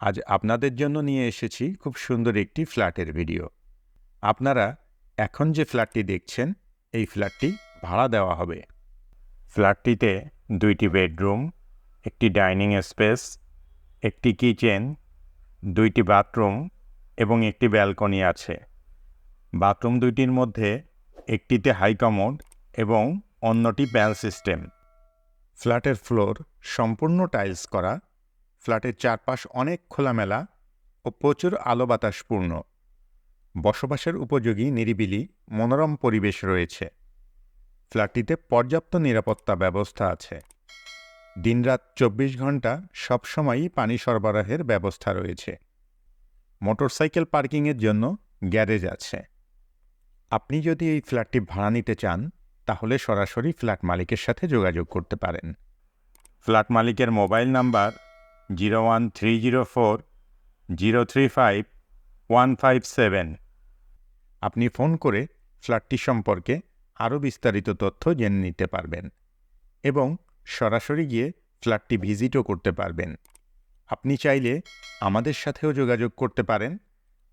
আজ আপনাদের জন্য নিয়ে এসেছি খুব সুন্দর একটি ফ্ল্যাটের ভিডিও। আপনারা এখন যে ফ্ল্যাটটি দেখছেন, এই ফ্ল্যাটটি ভাড়া দেওয়া হবে। ফ্ল্যাটটিতে দুইটি বেডরুম, একটি ডাইনিং স্পেস, একটি কিচেন, দুইটি বাথরুম এবং একটি ব্যালকনি আছে। বাথরুম দুইটির মধ্যে একটিতে হাই কমোড এবং অন্যটি প্যাল সিস্টেম। ফ্ল্যাটের ফ্লোর সম্পূর্ণ টাইলস করা ফ্ল্যাটের চারপাশ অনেক খোলামেলা ও প্রচুর আলো বাতাসপূর্ণ বসবাসের উপযোগী, নিরিবিলি, মনোরম পরিবেশ রয়েছে। ফ্ল্যাটটিতে পর্যাপ্ত নিরাপত্তা ব্যবস্থা আছে। দিনরাত চব্বিশ ঘণ্টা সবসময়ই পানি সরবরাহের ব্যবস্থা রয়েছে। মোটরসাইকেল পার্কিংয়ের জন্য গ্যারেজ আছে। আপনি যদি এই ফ্ল্যাটটি ভাড়া নিতে চান, তাহলে সরাসরি ফ্ল্যাট মালিকের সাথে যোগাযোগ করতে পারেন। ফ্ল্যাট মালিকের mobile number zero one three zero four, zero three five, one five seven. আপনি ফোন করে ফ্ল্যাটটি সম্পর্কে আরও বিস্তারিত তথ্য জেনে নিতে পারবেন এবং সরাসরি গিয়ে ফ্ল্যাটটি ভিজিটও করতে পারবেন। আপনি চাইলে আমাদের সাথেও যোগাযোগ করতে পারেন।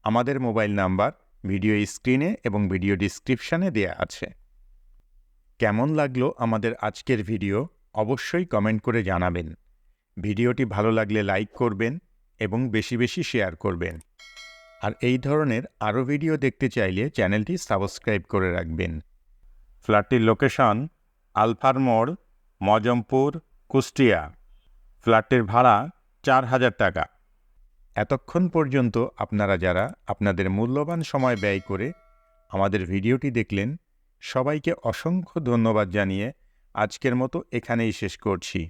আমাদের মোবাইল নাম্বার ভিডিও স্ক্রিনে এবং ভিডিও ডিসক্রিপশানে দেয়া আছে। কেমন লাগল আমাদের আজকের ভিডিও অবশ্যই কমেন্ট করে জানাবেন। ভিডিওটি ভালো লাগলে লাইক করবেন এবং বেশি বেশি শেয়ার করবেন। আর এই ধরনের আরও ভিডিও দেখতে চাইলে চ্যানেলটি সাবস্ক্রাইব করে রাখবেন। ফ্ল্যাটটির লোকেশন আলফার মোড়, মজমপুর, কুষ্টিয়া। ফ্ল্যাটটির ভাড়া চার হাজার টাকা। এতক্ষণ পর্যন্ত আপনারা যারা আপনাদের মূল্যবান সময় ব্যয় করে আমাদের ভিডিওটি দেখলেন, সবাইকে অসংখ্য ধন্যবাদ জানিয়ে আজকের মতো এখানেই শেষ করছি।